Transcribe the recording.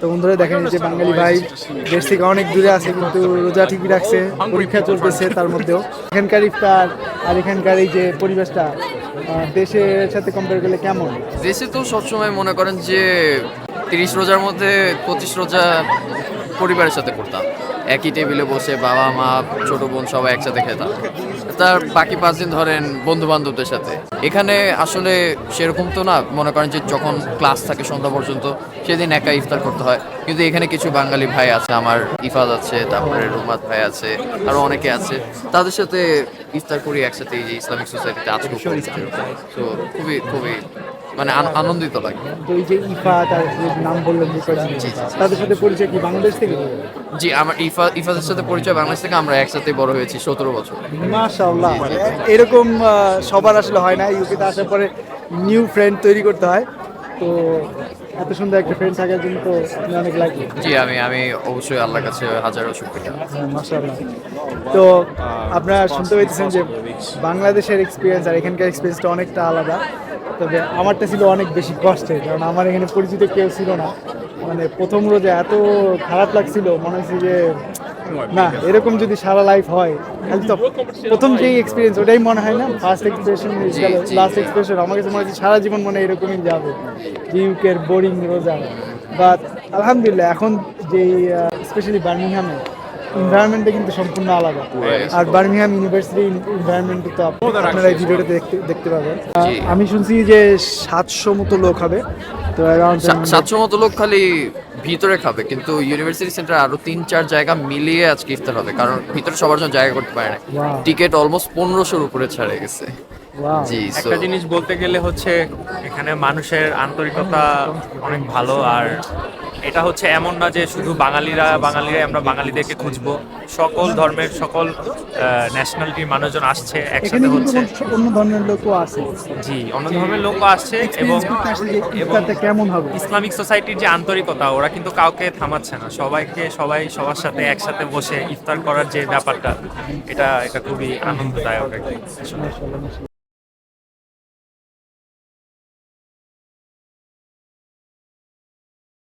তো বন্ধুরা দেখেন যে বাঙালি ভাই দেশ থেকে অনেক দূরে আছে, কিন্তু রোজা ঠিকই রাখছে, পরীক্ষা চলতেছে তার মধ্যেও। এখানকার ইফতার আর এখানকার এই যে পরিবেশটা দেশের সাথে কম্পেয়ার করলে কেমন? দেশে তো সবসময় মনে করেন যে তিরিশ রোজার মধ্যে পঁচিশ রোজা পরিবারের সাথে করতাম। একই টেবিলে বসে বাবা, মা, ছোট বোন সবাই একসাথে খেতাম। তার বাকি পাঁচ দিন ধরেন বন্ধু বান্ধবদের সাথে। এখানে আসলে সেরকম তো না, মনে করেন যে যখন ক্লাস থাকে সন্ধ্যা পর্যন্ত, সেদিন একা ইফতার করতে হয়। কিন্তু এখানে কিছু বাঙালি ভাই আছে, আমার ইফাদ আছে, তারপরে রুমাত ভাই আছে, আরও অনেকে আছে। তাদের সাথে ইফতার করি একসাথে এই যে ইসলামিক সোসাইটিতে আজকে তো খুবই খুবই মানে আন- আনন্দিত লাগে। তো এই যে ইফা তার নাম বললেন তাদের সাথে পরিচয় কি বাংলাদেশ থেকে? জি আমার ইফা ইফাদের সাথে পরিচয় বাংলাদেশ থেকে আমরা একসাথে বড় হয়েছি সতেরো বছর। মাশাআল্লাহ এরকম সবার আসলে হয় না ইউকেতে আসার পরে নিউ ফ্রেন্ড তৈরি করতে হয়। তো এত সুন্দর একটা ফ্রেন্ড থাকার জন্য তো অনেক লাগে জি আমি আমি অবশ্যই আল্লাহর কাছে হাজারো শুকরিয়া। মাশাআল্লাহ। তো আপনারা শুনতে পেয়েছেন যে বাংলাদেশের এক্সপিরিয়েন্স আর এখানকার এক্সপিরিয়েন্সটা অনেকটা আলাদা। তবে আমারটা ছিল অনেক বেশি কষ্টের কারণ আমার এখানে পরিচিত কেউ ছিল না। মানে প্রথম রোজে এত খারাপ লাগছিল মনে হচ্ছে যে না এরকম যদি সারা লাইফ হয় খালি তো প্রথম যেই এক্সপিরিয়েন্স ওটাই মনে হয় না? ফার্স্ট এক্সপ্রেশন লাস্ট এক্সপ্রেশন আমার কাছে মনে হচ্ছে সারা জীবন মনে এরকমই যাবে। যে ইউকের বোরিং রোজা। বাট আলহামদুলিল্লাহ এখন যেই স্পেশালি বার্মিংহামে এনভায়রনমেন্টটা কিন্তু সম্পূর্ণ আলাদা। আর বার্মিংহাম ইউনিভার্সিটি এনভায়রনমেন্ট তো আপনারা এই ভিডিওটা দেখতে দেখতে পাবেন। আমি শুনছি যে সাতশো মতো লোক হবে তো সাতশো মতো লোক খালি ভিতরে খাবে কিন্তু ইউনিভার্সিটি সেন্টার আরও তিন চার জায়গা মিলিয়ে আজকে ইফতার হবে কারণ ভিতরে সবার জন্য জায়গা করতে পারে না. টিকিট অলমোস্ট পনেরোশোর উপরে ছাড়ে গেছে। জি একটা জিনিস বলতে গেলে হচ্ছে এখানে মানুষের আন্তরিকতা অনেক ভালো আর এটা হচ্ছে এমন না যে শুধু বাঙালিরা বাঙালিরাই আমরা বাঙালিদেরকে খুঁজবো। সকল ধর্মের সকল ন্যাশনালিটির মানুষজন আসছে একসাথে হচ্ছে। অন্য- ধরনের লোকও আছে। জি অন্য ধর্মের লোকও আসছে এবং কেমন হবে? ইসলামিক সোসাইটির যে আন্তরিকতা ওরা কিন্তু কাউকে থামাচ্ছে না। সবাইকে সবাই সবার সাথে একসাথে বসে ইফতার করার যে ব্যাপারটা এটা এটা খুবই আনন্দদায়ক